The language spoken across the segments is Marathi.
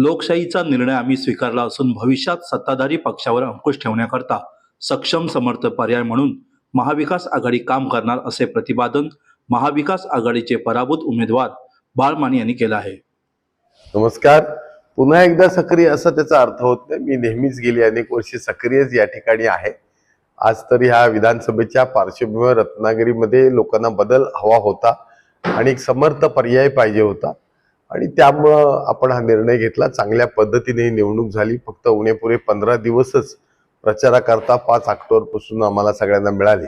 लोकशाहीचा निर्णय आम्ही स्वीकारला असून भविष्यात सत्ताधारी पक्षावर अंकुश ठेवण्याकरता सक्षम समर्थ पर्याय म्हणून महाविकास आघाडी काम करणार असे प्रतिपादन महाविकास आघाडीचे पराभूत उमेदवार बाळमाने यांनी केलं आहे. नमस्कार. पुन्हा एकदा सक्रिय असा त्याचा अर्थ होत नाही. मी नेहमीच गेली अनेक वर्षे सक्रियच या ठिकाणी आहे. आज तर ह्या विधानसभेच्या पार्श्वभूमीवर रत्नागिरीमध्ये लोकांना बदल हवा होता आणि एक समर्थ पर्याय पाहिजे होता. आणि त्यामुळं आपण हा निर्णय घेतला. चांगल्या पद्धतीने ही निवडणूक झाली. फक्त उणेपुरे पंधरा दिवसच प्रचाराकरता पाच ऑक्टोबरपासून आम्हाला सगळ्यांना मिळाले.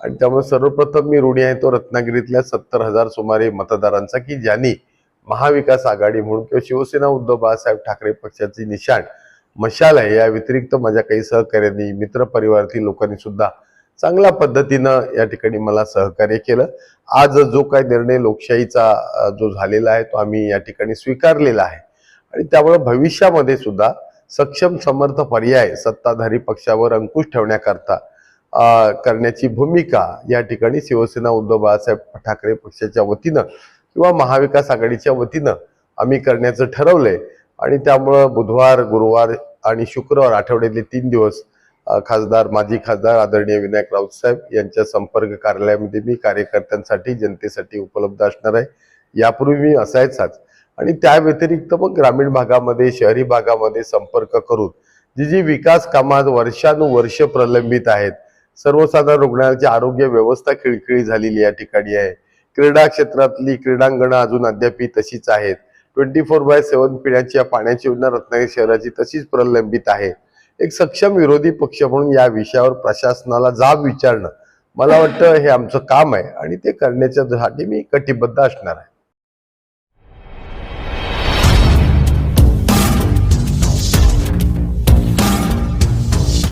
आणि त्यामुळे सर्वप्रथम मी ऋणी आहे तो रत्नागिरीतल्या सत्तर हजार सुमारे मतदारांचा की ज्यांनी महाविकास आघाडी म्हणून किंवा शिवसेना उद्धव बाळासाहेब ठाकरे पक्षाची निशाण मशाल आहे. या व्यतिरिक्त माझ्या काही सहकार्यांनी मित्रपरिवारातील लोकांनी सुद्धा चांगल्या पद्धतीनं या ठिकाणी मला सहकार्य केलं. आज जो काही निर्णय लोकशाहीचा जो झालेला आहे तो आम्ही या ठिकाणी स्वीकारलेला आहे. आणि त्यामुळे भविष्यामध्ये सुद्धा सक्षम समर्थ पर्याय सत्ताधारी पक्षावर अंकुश ठेवण्याकरता करण्याची भूमिका या ठिकाणी शिवसेना उद्धव बाळासाहेब ठाकरे पक्षाच्या वतीनं किंवा महाविकास आघाडीच्या वतीनं आम्ही करण्याचं ठरवलंय. आणि त्यामुळं बुधवार गुरुवार आणि शुक्रवार आठवड्यातले तीन दिवस खासदार माजी खासदार आदरणीय विनायक राऊत साहेब यांच्या संपर्क कार्यालयामध्ये मी कार्यकर्त्यांसाठी जनतेसाठी उपलब्ध असणार आहे. यापूर्वी मी असायचाच आणि त्या व्यतिरिक्त मग ग्रामीण भागामध्ये शहरी भागामध्ये संपर्क करून जी जी विकास कामात वर्षानुवर्ष प्रलंबित आहेत सर्वसाधारण रुग्णालयाची आरोग्य व्यवस्था खिळखिळी झालेली या ठिकाणी आहे. क्रीडा क्षेत्रातली क्रीडांगणं अजून अद्याप तशीच आहेत. ट्वेंटी फोर बाय सेव्हन पिण्याची या पाण्याची योजना रत्नागिरी शहराची तशीच प्रलंबित आहे. एक सक्षम विरोधी पक्ष म्हणून या विषयावर प्रशासनाला जाब विचारणं मला वाटतं हे आमचं काम आहे आणि ते करण्याच्या साठी मी कटिबद्ध असणार आहे.